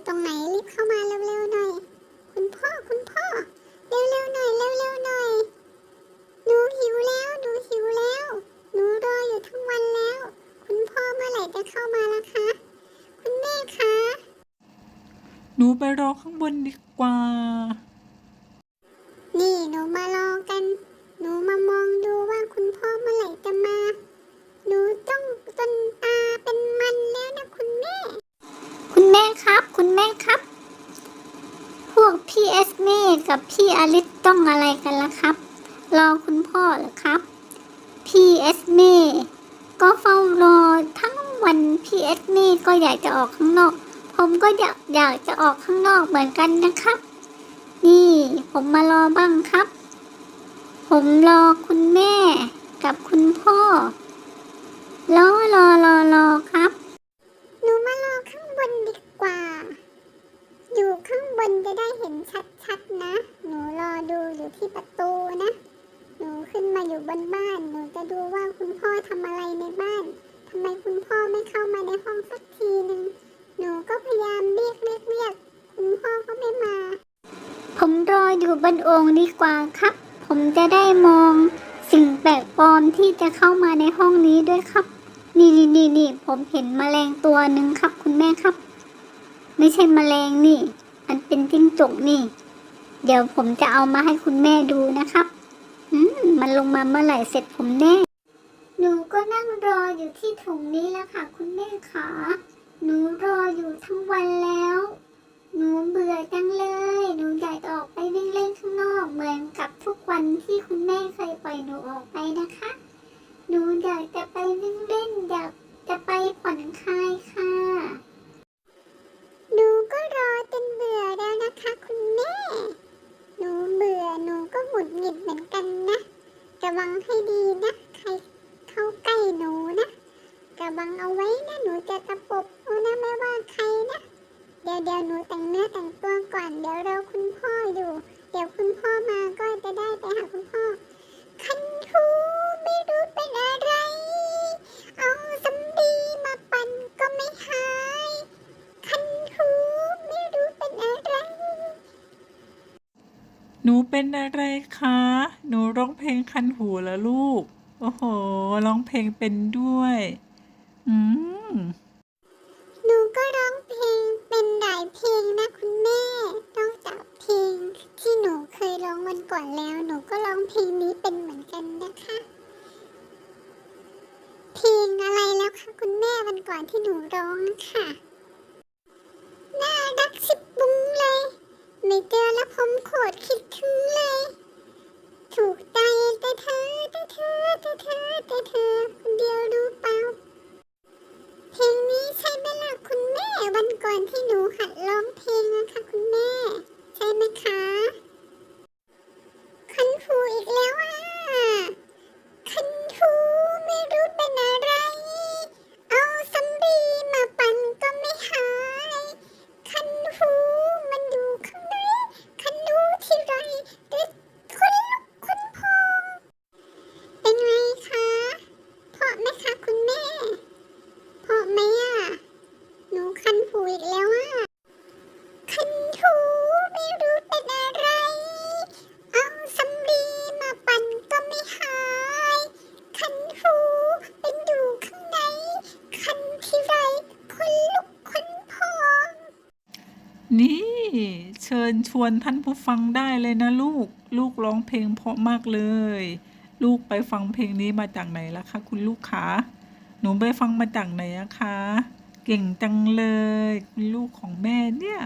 ่ตรงไหน กันแล้วครับ รอคุณพ่อหรอครับ พี่เอสเม่ก็เฝ้ารอทั้งวันพี่เอสเม่ก็อยากจะออกข้างนอก ผมก็อยากอยากจะออกข้างนอกเหมือนกันนะครับ นี่ผมมารอบ้างครับ ผมรอคุณแม่กับคุณพ่อรอรอรอรอครับ หนูมารอข้างบนดีกว่า อยู่ข้างบนจะได้เห็นชัดๆนะ หนูรอดูอยู่ที่ประตูนะ หนูขึ้นมาอยู่บนบ้าน หนูจะดูว่าคุณพ่อทำอะไรในบ้านทำไมคุณพ่อไม่เข้ามาในห้องสักทีหนึ่งหนูก็พยายามเรียกเรียกเรียกคุณพ่อก็ไม่มา ผมรออยู่บนโอ่งดีกว่าครับ ผมจะได้มองสิ่งแปลกปลอมที่จะเข้ามาในห้องนี้ด้วยครับ นี่นี่นี่ผมเห็นแมลงตัวหนึ่งครับ คุณแม่ครับ ไม่ใช่มแมลงนี่ อันเป็นจิ้งจกนี่ เดี๋ยวผมจะเอามาให้คุณแม่ดูนะครับ อืมมันลงมาเมื่อไหร่เสร็จผมแน่ หนูก็นั่งรออยู่ที่ถุงนี้แล้วค่ะ คุณแม่ขาหนูรออยู่ทั้งวันแล้ว หนูเบื่อจังเลย หนูอยากออกไปวิ่งเล่นข้างนอกเหมือนกับทุกวันที่คุณแม่เคยปล่อยหนูออกไป เป็นอะไรคะ หนูร้องเพลงคันหูแล้วลูก โอ้โห ร้องเพลงเป็นด้วย อืม ชวนท่านผู้ฟังได้เลยนะลูก ลูกร้องเพลงเพราะมากเลย ลูกไปฟังเพลงนี้มาจากไหนล่ะคะคุณลูกคะหนูไปฟังมาจากไหนอะคะ เก่งจังเลย คุณลูกของแม่เนี่ย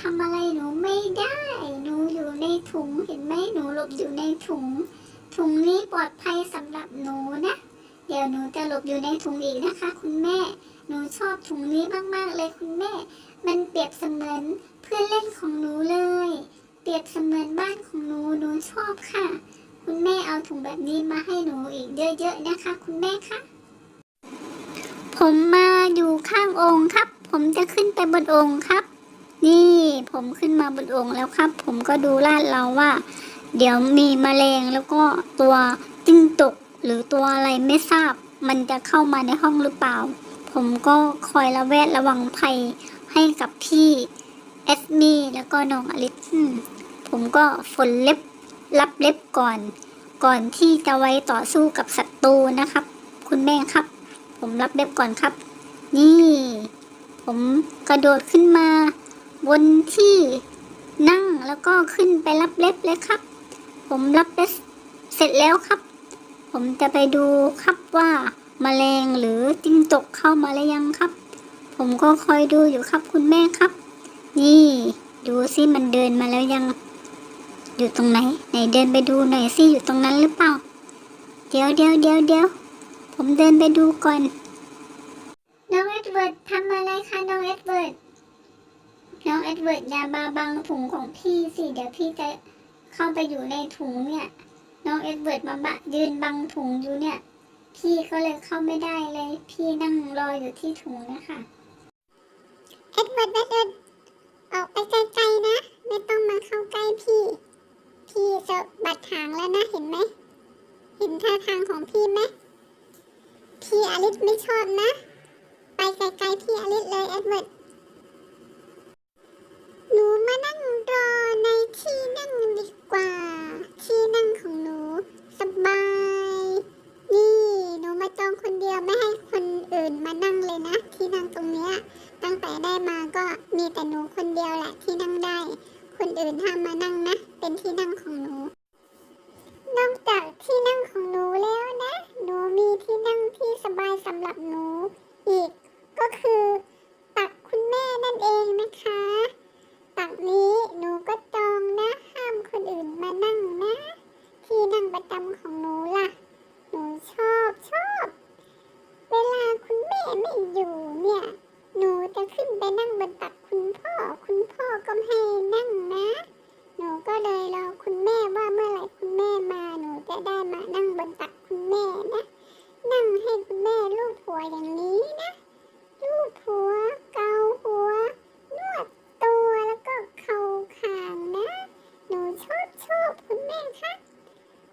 ทำอะไรหนูไม่ได้ หนูอยู่ในถุงเห็นไหมหนูหลบอยู่ในถุง ถุงนี้ปลอดภัยสำหรับหนูนะ เดี๋ยวหนูจะหลบอยู่ในถุงอีกนะคะ คุณแม่ หนูชอบถุงนี้มากๆเลยคุณแม่ มันเปรียบเสมือนเพื่อนเล่นของหนูเลย เปรียบเสมือนบ้านของหนูหนูชอบค่ะ คุณแม่เอาถุงแบบนี้มาให้หนูอีกเยอะๆนะคะ คุณแม่คะผมมาอยู่ข้างองค์ครับ ผมจะขึ้นไปบนองค์ครับ นี่ผมขึ้นมาบนองค์แล้วครับ ผมก็ดูลาดเราว่า เดี๋ยวมีแมลงแล้วก็ตัวจิ้งจกหรือตัวอะไรไม่ทราบ มันจะเข้ามาในห้องหรือเปล่า ผมก็คอยระแวดระวังภัยให้กับพี่เอสมีแล้วก็น้องอลิสผมก็ฝนเล็บรับเล็บก่อน ก่อนที่จะไว้ต่อสู้กับศัตรูนะครับ คุณแม่ครับ ผมรับเล็บก่อนครับ นี่ ผมกระโดดขึ้นมา บนที่นั่งแล้วก็ขึ้นไปรับเล็บเลยครับ ผมรับเล็บเสร็จแล้วครับ ผมจะไปดูครับว่าแมลงหรือจิ้งจกเข้ามาหรือยังครับ ผมก็คอยดูอยู่ครับคุณแม่ครับ นี่ดูสิมันเดินมาแล้วยัง อยู่ตรงไหน ไหนเดินไปดูหน่อยสิอยู่ตรงนั้นหรือเปล่า เดี๋ยวเดี๋ยวเดี๋ยวเดี๋ยวผมเดินไปดูก่อนน้องเอ็ดเวิร์ดทำอะไรคะน้องเอ็ดเวิร์ด น้องเอ็ดเวิร์ดอย่ามาบังถุงของพี่สิเดี๋ยวพี่จะเข้าไปอยู่ในถุงเนี่ย น้องเอ็ดเวิร์ดมาบะยืนบังถุงอยู่เนี่ย พี่ก็เลยเข้าไม่ได้เลย พี่นั่งรออยู่ที่ถุงนะคะเอ็ดเวิร์ดเอ็ดเวิร์ดออกไปไกลๆนะ ไม่ต้องมาเข้าใกล้พี่ พี่จะบัดหางแล้วนะเห็นไหมเห็นท่าทางของพี่ไหมพี่อลิสไม่ชอบนะ ไปไกลๆพี่อลิสเลยเอ็ดเวิร์ด มานั่งรอในที่นั่งดีกว่า ที่นั่งของหนูสบาย นี่หนูมาจองคนเดียวไม่ให้คนอื่นมานั่งเลยนะ ที่นั่งตรงเนี้ยตั้งแต่ได้มาก็มีแต่หนูคนเดียวแหละที่นั่งได้ คนอื่นห้ามมานั่งนะ เป็นที่นั่งของหนู นอกจากที่นั่งของหนูแล้วนะ หนูมีที่นั่งที่สบายสำหรับหนูอีกก็คือตักคุณแม่นั่นเองนะคะ ตักนี้หนูก็จองนะ ห้ามคนอื่นมานั่งนะ ที่นั่งประจำของหนูล่ะ หนูชอบชอบ เวลาคุณแม่ไม่อยู่เนี่ย หนูจะขึ้นไปนั่งบนตักคุณพ่อ คุณพ่อก็ไม่ให้นั่งนะ หนูก็เลยรอคุณแม่ว่าเมื่อไหร่คุณแม่มา หนูจะได้มานั่งบนตักคุณแม่นะ นั่งให้คุณแม่ลูบหัวอย่างนี้นะลูบหัวเกาหัว นวดตัวแล้วก็เข่าคางนะ หนูชอบชอบคุณแม่คะ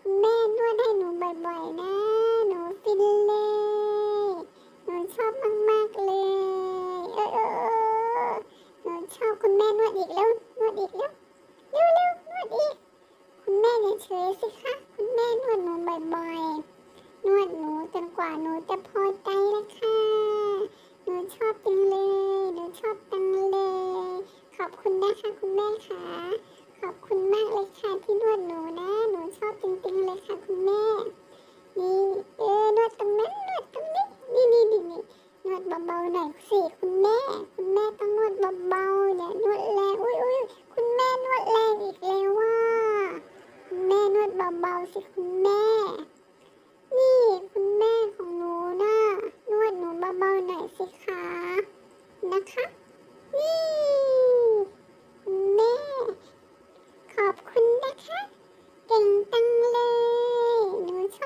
คุณแม่นวดให้หนูบ่อยๆนะ หนูฟินเลย หนูชอบมากๆเลย เออเออเออหนูชอบคุณแม่นวดอีกแล้วนวดอีกแล้วเร็วเร็วนวดอีก คุณแม่อย่าเฉยสิคะ คุณแม่นวดหนูบ่อยๆ นวดหนูจนกว่าหนูจะพอใจแล้วค่ะ หนูชอบจังเลย หนูชอบจังเลย ขอบคุณนะคะคุณแม่ค่ะ ขอบคุณมากเลยค่ะที่นวดหนูนะ หนูชอบจริงๆเลยค่ะคุณแม่ นี่เออนวดตรงนั้นนวดตรงนี้ นี่นี่นี่นี่นวดเบาๆหน่อยสิคุณแม่ คุณแม่ต้องนวด เบาๆเนี่ยนวดแรงอุ้ยอุ้ยคุณแม่นวดแรงอีกแล้วว่า แม่นวดเบาๆสิคุณแม่ นี่คุณแม่ของหนูนะนวดหนูเบาๆหน่อยสิคะนะคะ นี่คุณแม่ ขอบคุณนะคะ เก่งจังเลย หนูช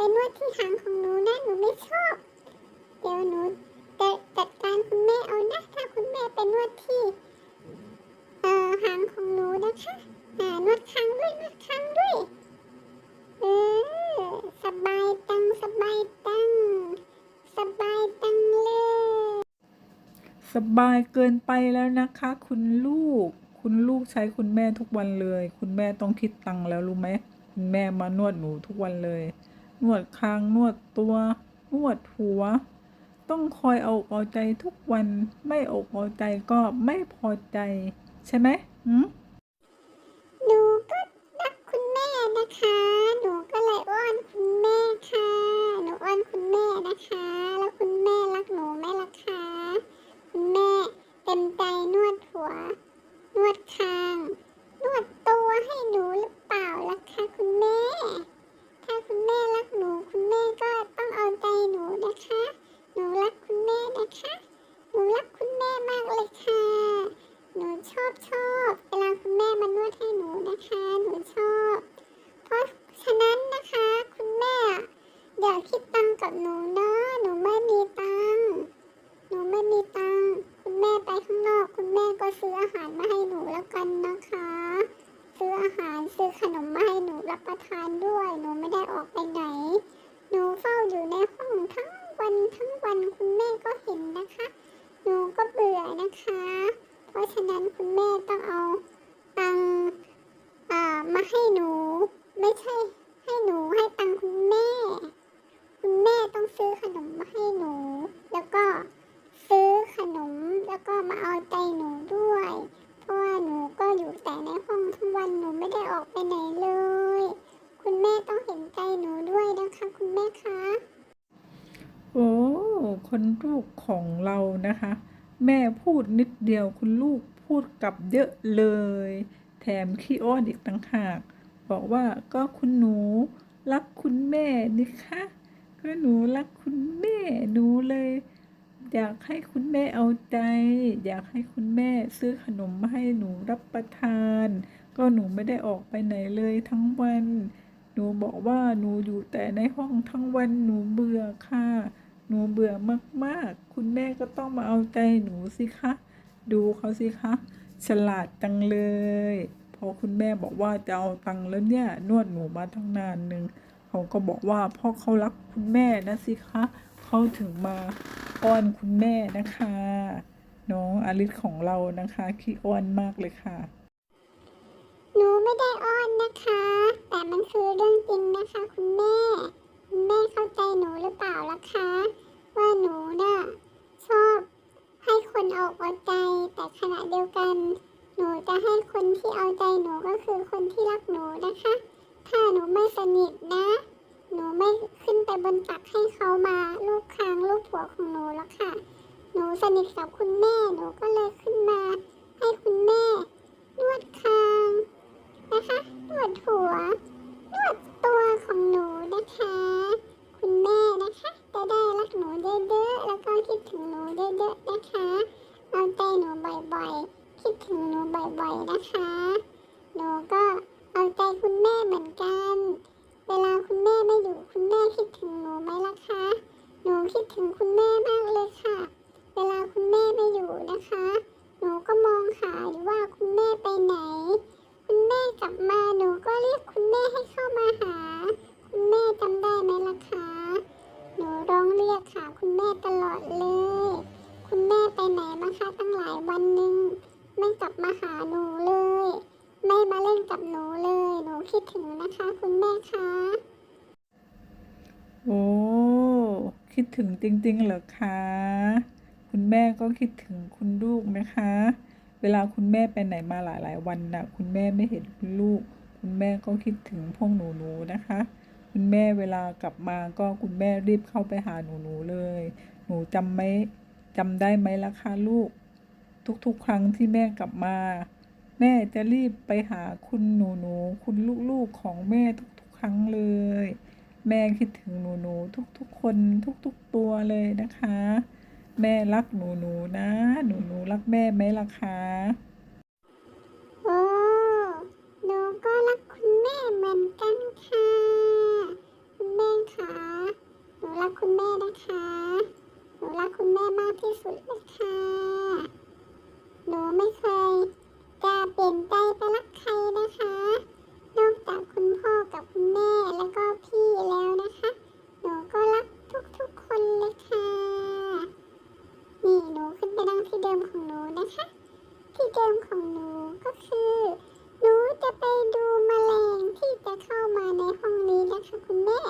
ไปนวดที่หางของหนูนะหนูไม่ชอบ เดี๋ยวหนูจะจัดการคุณแม่เอานะถ้าคุณแม่ไปนวดที่เอ่อหางของหนูนะคะอ่านวดคางด้วยนวดคางด้วยเออสบายตังสบายตังสบายตังเลย ส บายเกินไปแล้วนะคะ คุณลูก คุณลูกใช้คุณแม่ทุกวันเลย คุณแม่ต้องคิดตังค์แล้วรู้ไหมคุณแม่มานวดหนูทุกวันเลย นวดคางนวดตัวนวดหัว ต้องคอยเอาอกเอาใจทุกวันไม่อกเอาใจก็ไม่พอใจ ใช่ไหมหืมหนูก็รักคุณแม่นะคะ หนูก็เลยอ้อนคุณแม่ค่ะ หนูอ้อนคุณแม่นะคะ แล้วคุณแม่รักหนูไหมล่ะคะ คุณแม่เต็มใจนวดหัว นวดคาง นวดตัวให้หนูหรือเปล่าล่ะคะคุณแม่ ถ้าคุณแม่รักหนูคุณแม่ก็ต้องเอาใจหนูนะคะ หนูรักคุณแม่นะคะ หนูรักคุณแม่มากเลยค่ะ หนูชอบชอบเวลาคุณแม่มานวดให้หนูนะคะ หนูชอบ เพราะฉะนั้นนะคะ คุณแม่อย่าคิดตังค์กับหนูนะ หนูไม่มีตังค์หนูไม่มีตังค์คุณแม่ไปข้างนอก คุณแม่ก็ซื้ออาหารมาให้หนูแล้วกันนะคะ ซื้ออาหารซื้อขนมมาให้หนูรับประทานด้วย หนูไม่ได้ออกไปไหน หนูเฝ้าอยู่ในห้องทั้งวันทั้งวันคุณแม่ก็เห็นนะคะ หนูก็เบื่อนะคะ เพราะฉะนั้นคุณแม่ต้องเอาตังค์อ่า มาให้หนู ไม่ใช่ให้หนูให้ตังคุณแม่ คุณแม่ต้องซื้อขนมมาให้หนู แล้วก็ซื้อขนมแล้วก็มาเอาใจหนูด้วย เพราะว่าหนูก็อยู่แต่ในห้องทั้งวันหนูไม่ได้ออกไปไหนเลย คุณแม่ต้องเห็นใจหนูด้วยนะคะคุณแม่คะโอ้คนลูกของเรานะคะ แม่พูดนิดเดียวคุณลูกพูดกลับเยอะเลย มขี้อ้อนอีกต่างหาก บอกว่าก็คุณหนู รักคุณแม่นี่คะก็หนูรักคุณแม่หนูเลย อยากให้คุณแม่เอาใจ อยากให้คุณแม่ซื้อขนมมาให้หนูรับประทาน ก็หนูไม่ได้ออกไปไหนเลยทั้งวัน หนูบอกว่าหนูอยู่แต่ในห้องทั้งวันหนูเบื่อค่ะ หนูเบื่อมากๆ คุณแม่ก็ต้องมาเอาใจหนูสิคะ ดูเขาสิคะ ฉลาดจังเลย พอคุณแม่บอกว่าจะเอาตังค์แล้วเนี่ยนวดหนูมาตั้งนานหนึ่งเขาก็บอกว่าพ่อเขารักคุณแม่นะสิคะเขาถึงมาอ้อนคุณแม่นะคะน้องอลิสของเรานะคะขี้อ้อนมากเลยค่ะ หนูไม่ได้อ้อนนะคะ แต่มันคือเรื่องจริงนะคะคุณแม่เข้าใจหนูหรือเปล่าล่ะคะ ว่าหนูน่ะชอบให้คนเอาอกเอาใจ แต่ขณะเดียวกัน หนูจะให้คนที่เอาใจหนูก็คือคนที่รักหนูนะคะ ถ้าหนูไม่สนิทนะ หนูไม่ขึ้นไปบนตักให้เขามาลูกคางลูกหัวของหนูแล้วค่ะ หนูสนิทกับคุณแม่ หนูก็เลยขึ้นมา ให้คุณแม่ นวดคาง นะคะ นวดหัว นวดตัวของหนูนะคะ คุณแม่นะคะ จะได้รักหนูเยอะๆแล้วก็คิดถึงหนูเยอะๆนะคะ เอาใจหนูบ่อยๆ คิดถึงหนูบ่อยๆนะคะ หนูก็เอาใจคุณแม่เหมือนกัน เวลาคุณแม่ไม่อยู่คุณแม่คิดถึงหนูไหมล่ะคะ หนูคิดถึงคุณแม่มากเลยค่ะ เวลาคุณแม่ไม่อยู่นะคะ หนูก็มองหาอยู่ว่าคุณแม่ไปไหน คุณแม่กลับมาหนูก็เรียกคุณแม่ให้เข้ามาหา คุณแม่จำได้ไหมล่ะคะ หนูร้องเรียกหาคุณแม่ตลอดเลย คุณแม่ไปไหนมาคะตั้งหลายวันหนึ่งไม่กลับมาหาหนูเลย ไม่มาเล่น กับหนูเลย หนูคิดถึงนะคะ คุณแม่คะโอ้คิดถึงจริงๆเหรอคะ คุณแม่ก็คิดถึงคุณลูกนะคะ เวลาคุณแม่ไปไหนมาหลายๆวันน่ะ คุณแม่ไม่เห็นคุณลูก คุณแม่ก็คิดถึงพวกหนูๆนะคะ คุณแม่เวลากลับมาก็คุณแม่รีบเข้าไปหาหนูๆเลย หนูจำไหมจำได้ไหมล่ะคะลูก ทุกๆ ครั้งที่แม่กลับมา แม่จะรีบไปหาคุณหนูหนูคุณลูกๆของแม่ทุกๆ ครั้งเลย แม่คิดถึงหนูหนูทุกๆ คนทุกๆ ตัวเลยนะคะ แม่รักหนูหนูนะ หนูหนูรักแม่ไหมล่ะคะโอ้หนูก็รักคุณแม่เหมือนกันค่ะแม่คะหนูรักคุณแม่นะคะหนูรักคุณแม่มากที่สุดเลยค่ะหนูไม่เคย จะเปลี่ยนใจไปรักใครนะคะ นอกจากคุณพ่อกับคุณแม่แล้วก็พี่แล้วนะคะ หนูก็รักทุกๆคนเลยค่ะ นี่หนูขึ้นไปนั่งที่เดิมของหนูนะคะ ที่เดิมของหนูก็คือ หนูจะไปดูมแมลงที่จะเข้ามาในห้องนี้นะคะคุณแม่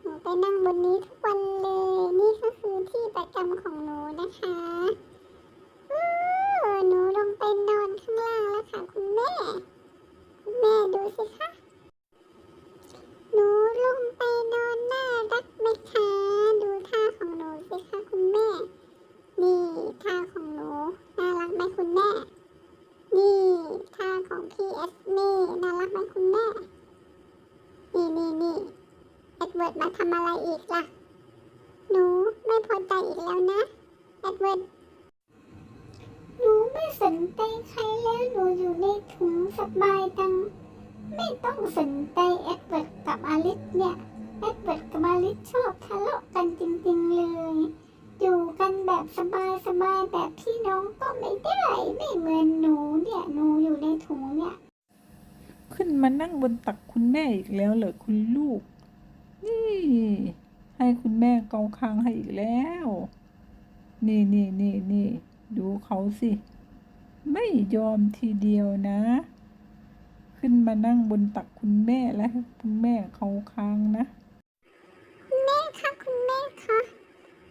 หนูไปนั่งบนนี้ทุกวันเลย นี่ก็คือที่ประจำของหนูนะคะ อีกแล้วนะเอ็ดเวิร์ดหนูไม่สนใจใครแล้วหนูอยู่ในถุงสบายจัง ไม่ต้องสนใจเอ็ดเวิร์ดกับอลิสเนี่ยเอ็ดเวิร์ดกับอลิสชอบทะเลาะกันจริงๆเลย อยู่กันแบบสบายๆแบบพี่น้องก็ไม่ได้ไม่เหมือนหนูเนี่ยหนูอยู่ในถุงเนี่ย ขึ้นมานั่งบนตักคุณแม่อีกแล้วเหรอคุณลูก นี่ ให้คุณแม่เกาคางให้อีกแล้ว นี่นี่นี่นี่ดูเขาสิ ไม่ยอมทีเดียวนะ ขึ้นมานั่งบนตักคุณแม่และให้คุณแม่เขาคางนะคุณแม่คะคุณแม่คะ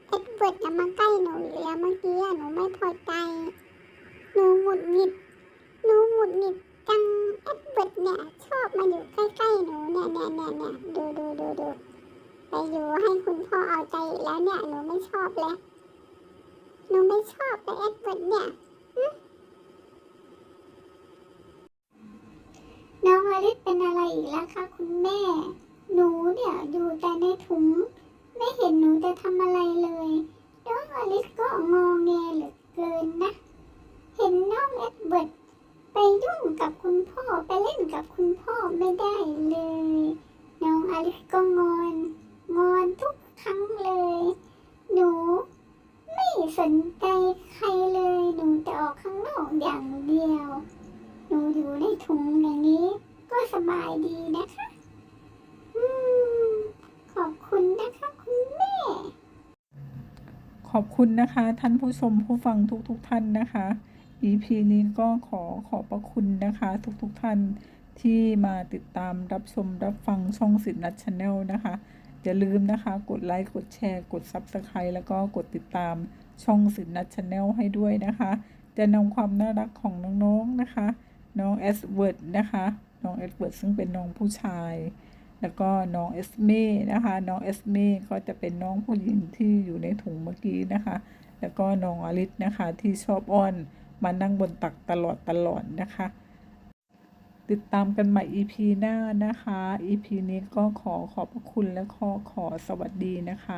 เอ็ดเวิร์ดอย่ามาใกล้หนูอีกแล้วเมื่อกี้หนูไม่พอใจหนูหงุดหงิดหนูหงุดหงิดจังเอ็ดเวิร์ดเนี่ยชอบมาอยู่ใกล้ๆหนูเนี่ยเนี่ยเนี่ยเนี่ยดูดูดูดู ไปอยู่ให้คุณพ่อเอาใจอีกแล้วเนี่ย หนูไม่ชอบเลย หนูไม่ชอบเลยเอ็ดเวิร์ดเนี่ยน้องอลิสเป็นอะไรอีกแล้วคะคุณแม่ หนูเนี่ยอยู่แต่ในถุง ไม่เห็นหนูจะทำอะไรเลย น้องอลิสก็งอแงเหลือเกินนะ เห็นน้องเอ็ดเวิร์ดไปยุ่งกับคุณพ่อไปเล่นกับคุณพ่อไม่ได้เลย น้องอลิสก็งอน งอนทุกครั้งเลย หนู ไม่สนใจใครเลย หนูจะออกข้างนอกอย่างเดียว หนูอยู่ในถุงอย่างนี้ ก็สบายดีนะคะอขอบคุณนะคะคุณแม่ ขอบคุณนะคะ ท่านผู้ชมผู้ฟังทุกๆทท่านนะคะ EP นี้ก็ขอขอบพระคุณนะคะ ทุกๆทท่านที่มาติดตามรับชมรับฟังช่องสิทธิ์นัทชาแนลนะคะ อย่าลืมนะคะ กดไลค์ กดแชร์ กด Subscribe แล้วก็กดติดตามช่องสิทธิ์นัทชาแนลให้ด้วยนะคะ จะนำความน่ารักของน้องๆนะคะ น้องเอสเวิร์ดนะคะ น้องเอสเวิร์ดซึ่งเป็นน้องผู้ชาย แล้วก็น้องเอสเม่นะคะ น้องเอสเม่ก็จะเป็นน้องผู้หญิงที่อยู่ในถุงเมื่อกี้นะคะ แล้วก็น้องอลิสนะคะที่ชอบอ้อนมานั่งบนตักตลอดตลอดนะคะ ติดตามกันใหม่ EP หน้านะคะ EP นี้ก็ขอขอบพระคุณและขอขอสวัสดีนะคะ